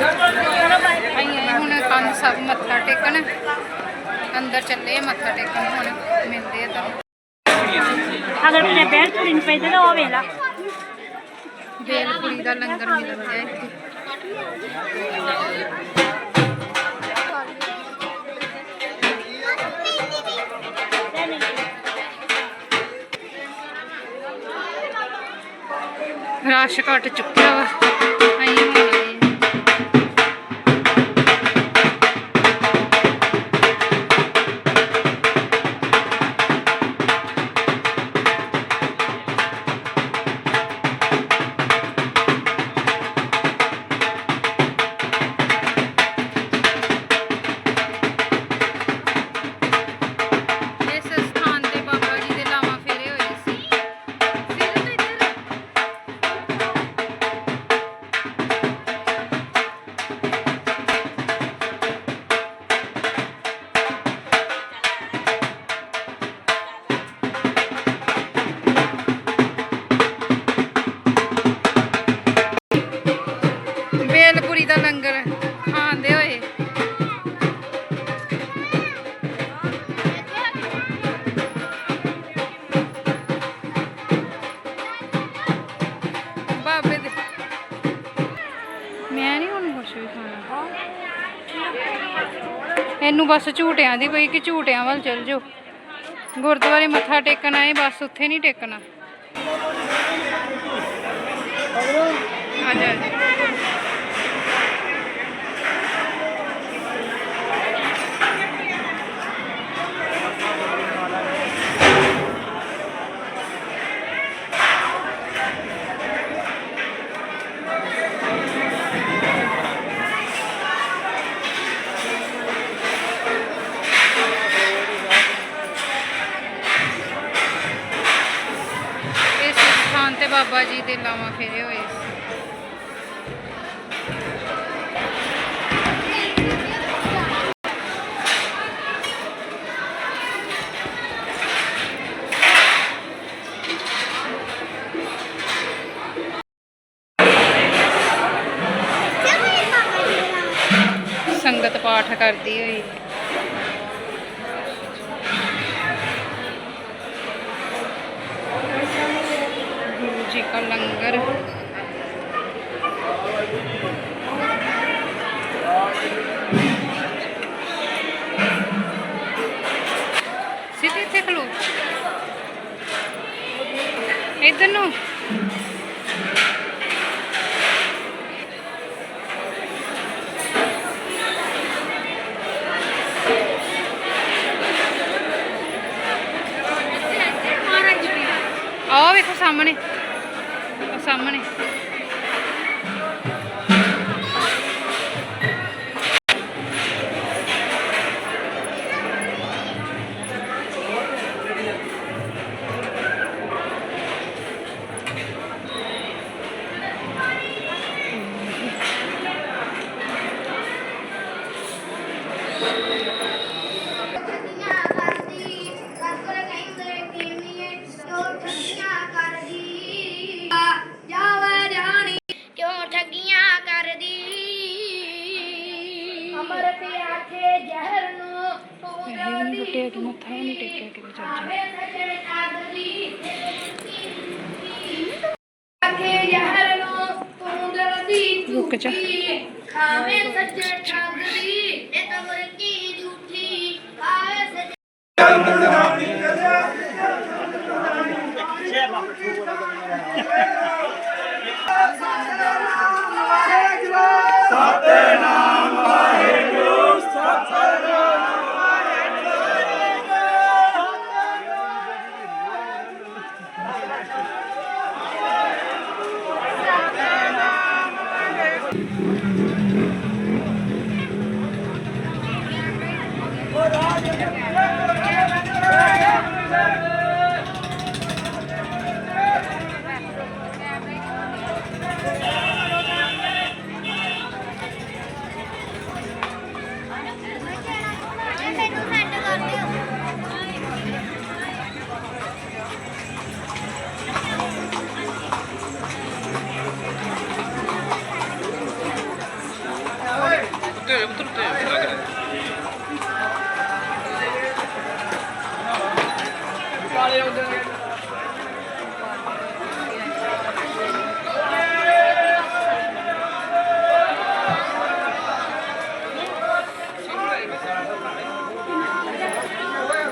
ਆਈਏ ਹੁਣ ਕੰਨ ਸਭ ਮੱਥਾ ਟੇਕਣ। ਅੰਦਰ ਚੱਲੇ ਮੱਥਾ ਟੇਕਣ ਹੁਣ ਮਿਲਦੇ ਆ ਤੁਹਾਨੂੰ ਅਗਰ ਤਾਂ ਉਹ ਵੇਲਾ ਦਾ ਲੰਗਰ ਮਿਲਦਾ ਹੈ ਇੱਥੇ ਰਸ਼ ਘਟ ਚੁੱਕਿਆ ਵਾ। ਅਸੀਂ ਇਹਨੂੰ ਬਸ ਝੂਟਿਆਂ ਦੀ ਪਈ ਕਿ ਝੂਟਿਆਂ ਵੱਲ ਚੱਲ ਜਾਓ। ਗੁਰਦੁਆਰੇ ਮੱਥਾ ਟੇਕਣਾ ਆਏ, ਬਸ ਉੱਥੇ ਨਹੀਂ ਟੇਕਣਾ। ਆ ਜਾ। ਸੰਗਤ ਪਾਠ ਕਰਦੀ ਹੋਈ। ਗੁਰੂ ਜੀ ਕਾ ਲੰਗਰ। सीधे ਇੱਥੇ ਖਲੋ ਇਧਰ ਨੂੰ ਆਓ ਵੇਖੋ ਸਾਹਮਣੇ ਉਹ ਸਾਹਮਣੇ ਜ਼ਹਿਰ ਨੂੰ ਇਹ ਨਹੀਂ ਟੇਕਿਆ ਕਿ ਚੱਲ ਜਾ ਰੁਕ ਜਾ। ਖਾਵੇ ਸੱਜਣ ਠੱਗਦੀ Yeah.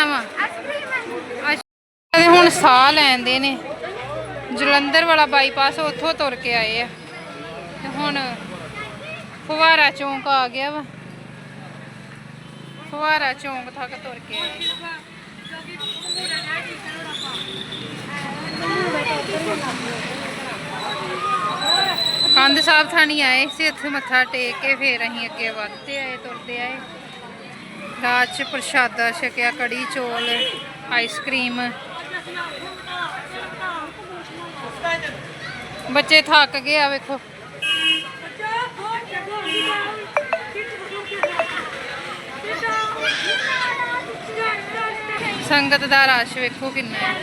ਕਰਨਾ ਵਾ। ਅੱਛਾ ਹੁਣ ਸਾਹ ਲੈਂਦੇ ਨੇ। ਜਲੰਧਰ ਵਾਲਾ ਬਾਈਪਾਸ ਉੱਥੋਂ ਤੁਰ ਕੇ ਆਏ ਆ। ਤੇ ਹੁਣ ਫੁਵਾਰਾ ਚੌਂਕ ਆ ਗਿਆ ਵਾ। ਫੁਵਾਰਾ ਚੌਂਕ ਤੱਕ ਤੁਰ ਕੇ ਆਏ। ਕੰਧ ਸਾਹਿਬ ਥਾਣੀ ਆਏ ਸੀ। ਇੱਥੇ ਮੱਥਾ ਟੇਕ ਕੇ ਫੇਰ ਅਸੀਂ ਅੱਗੇ ਵੱਧਦੇ ਆਏ, ਤੁਰਦੇ ਆਏ। ਰਾਤ ਪ੍ਰਸ਼ਾਦਾ, ਛਕਿਆ ਕੜੀ ਚੋਲ ਆਈਸਕ੍ਰੀਮ ਬੱਚੇ ਥੱਕ ਗਏ ਆ, ਵੇਖੋ। ਸੰਗਤ ਦਾ ਰਸ਼ ਵੇਖੋ ਕਿੰਨਾ ਹੈ।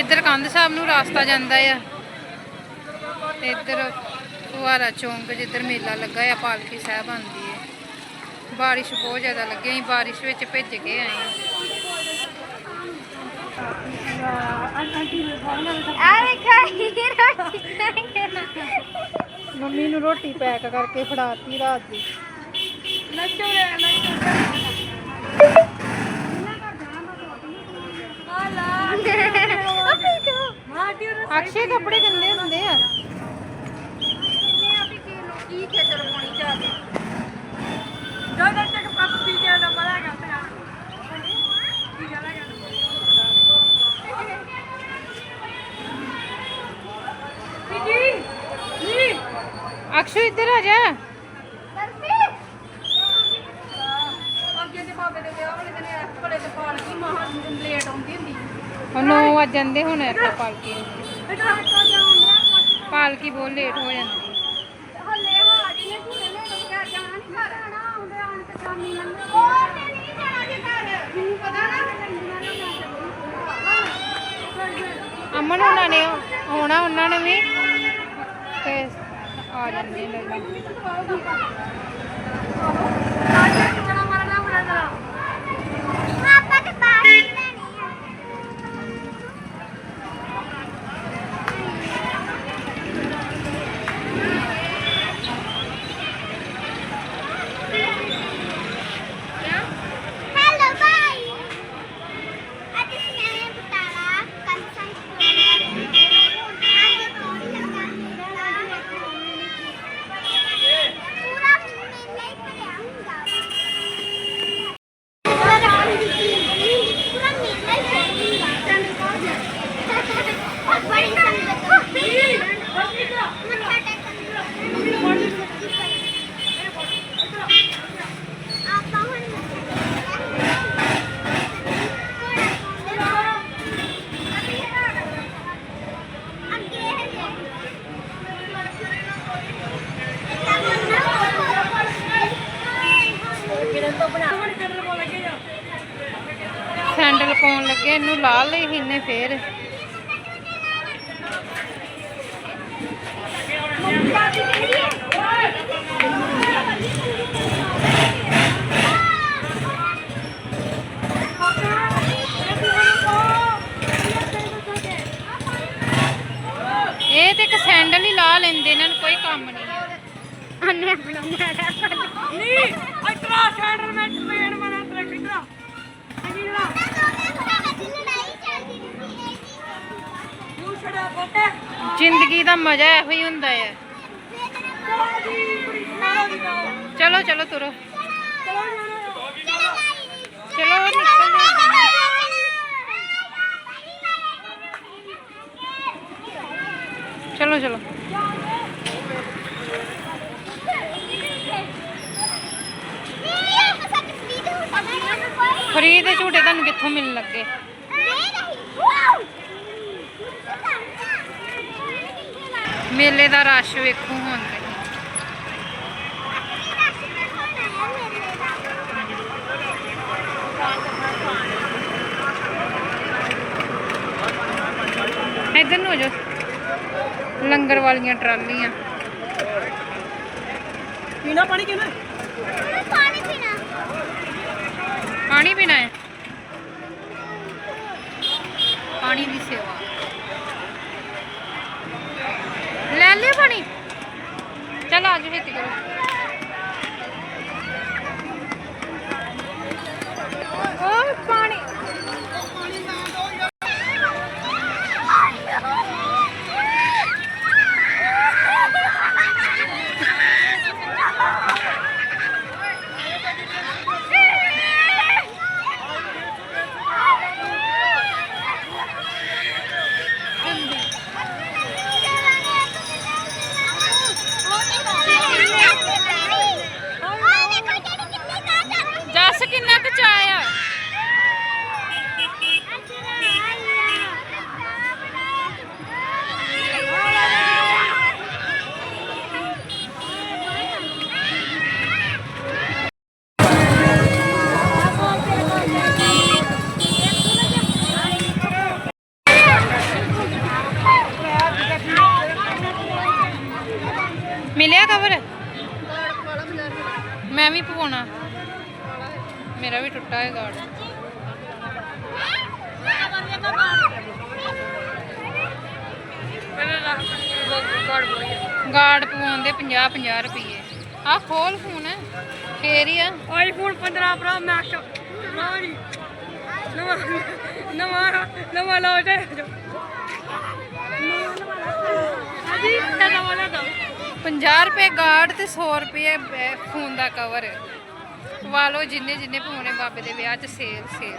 ਇੱਧਰ ਕੰਧ ਸਾਹਿਬ ਨੂੰ ਰਸਤਾ ਜਾਂਦਾ ਆ। ਤੇ ਇੱਧਰ ਫੁਹਾਰਾ ਚੌਂਕ ਜਿੱਧਰ ਮੇਲਾ ਲੱਗਾ ਆ, ਪਾਲਕੀ ਸਾਹਿਬ ਆਂਦੀ ਬਾਰਿਸ਼ ਬਹੁਤ ਜ਼ਿਆਦਾ ਲੱਗੀ ਅਸੀਂ ਬਾਰਿਸ਼ ਵਿੱਚ ਭਿੱਜ ਕੇ ਆਏ ਹਾਂ। ਮੰਮੀ ਨੂੰ ਰੋਟੀ ਪੈਕ ਕਰਕੇ ਫੜਾਤੀ ਰਾਤ ਦੀ। ਨੱਚੋ ਰੇ ਨੱਚੋ ਅਕਸ਼ੇ ਕੱਪੜੇ ਗੰਦੇ ਹੁੰਦੇ ਆ ਨੇ ਆਪੇ ਕੀ ਲੋਕੀ ਖੇਤਰ ਪਾਣੀ ਚ ਆ ਕੇ ਦੋ ਦਿਨ ਤੱਕ ਪੱਪ ਪੀ ਕੇ ਨਾ ਬੜਾ ਕਰਦਾ ਕੀ ਗੱਲ ਹੈ ਜੀ ਜੀ ਅਕਸ਼ੂ ਇੱਧਰ ਆ ਜਾ ਬਰਫੀ ਅੱਗੇ ਦੇ ਬਾਬੇ ਦੇ ਵਿਆਹ ਵਾਲੇ ਦਿਨ ਐਪਲੇ ਤੇ ਪਾਲ ਕੀ ਮਹਾ ਲੇਟ ਆਉਂਦੀ ਹੁੰਦੀ ਉਹ 9 ਵਜ ਜਾਂਦੇ ਹੁਣ ਇੱਥੇ ਪਾਲਕੀ ਪਾਲਕੀ ਬਹੁਤ ਲੇਟ ਹੋ ਜਾਂਦੀ। ਅਮਨ ਉਹਨਾਂ ਨੇ ਆਉਣਾ, ਉਹਨਾਂ ਨੇ ਵੀ। ਤੇ ਆ ਜਾਂਦੇ ਨੇ। ਸੈਂਡਲ ਪਾਉਣ ਲੱਗੇ, ਇਹਨੂੰ ਲਾ ਲਈ ਇਹਨੇ ਫੇਰ। ਇਹ ਤੇ ਇੱਕ ਸੈਂਡਲ ਹੀ ਲਾ ਲੈਂਦੇ ਇਹਨਾਂ ਨੂੰ ਕੋਈ ਕੰਮ ਨਹੀਂ ਪੇਨ ਮਨਾ ਤੇਰਾ ਕਿਤਰਾ ਚੰਗੀ ਤਰ੍ਹਾਂ ਲੜਾਈ ਚੱਲਦੀ ਰਹੀ ਤੂੰ ਛੜਾ ਬੋਟੇ ਜ਼ਿੰਦਗੀ ਦਾ ਮਜ਼ਾ ਇਹੋ ਹੀ ਹੁੰਦਾ ਹੈ ਚਲੋ ਚਲੋ ਤੁਰੋ ਚਲੋ ਜਾਣਾ ਚਲੋ ਨਿਕਲ ਜਾਓ ਚਲੋ ਚਲੋ ਫਰੀ ਦੇ ਝੂਟੇ ਤੁਹਾਨੂੰ ਕਿੱਥੋਂ ਮਿਲਣ ਲੱਗੇ? ਮੇਲੇ ਦਾ ਰਸ਼ ਵੇਖੋ ਹੁਣ ਤੇ। ਇੱਧਰ ਨੂੰ ਹੋ ਲੰਗਰ ਵਾਲੀਆਂ ਟਰਾਲੀਆਂ। ਪੀਣਾ ਪਾਣੀ ਕਿਵੇਂ ਪਾਣੀ ਪੀਣਾ ਪਾਣੀ ਪੀਣਾ ਹੈ ਪਾਣੀ ਦੀ ਸੇਵਾ ਲੈ ਲਿਆ ਪਾਣੀ ਚਲ ਆ ਜਾਓ ਛੇਤੀ ਮਿਲਿਆ ਕਵਰ ਮੈਂ ਵੀ ਪਵਾਉਣਾ। ਮੇਰਾ ਵੀ ਟੁੱਟਾ ਹੈ ਗਾਰਡ ਗਾਰਡ ਪਵਾਉਂਦੇ 50 50 ਰੁਪਏ ਆ ਖੋਲ ਫੋਨ। ਫੇਰ ਹੀ ਆ। ਆਈਫੋਨ 15 ਪ੍ਰੋ ਮੈਕਸ ਨਵਾਂ ਨਵਾਂ ਨਵਾਂ ਨਵਾਂ ਲਾਓ ਤੇ ਹਾਂਜੀ ਨਵਾਂ ਲਾ ਦੋ 50 ਰੁਪਏ ਗਾਰਡ ਤੇ 100 ਰੁਪਏ ਫੋਨ ਦਾ ਕਵਰ ਵਾਲੋ ਜਿੰਨੇ ਜਿੰਨੇ ਪਵਾਉਣੇ ਬਾਬੇ ਦੇ ਵਿਆਹ 'ਚ ਸੇਲ ਸੇਲ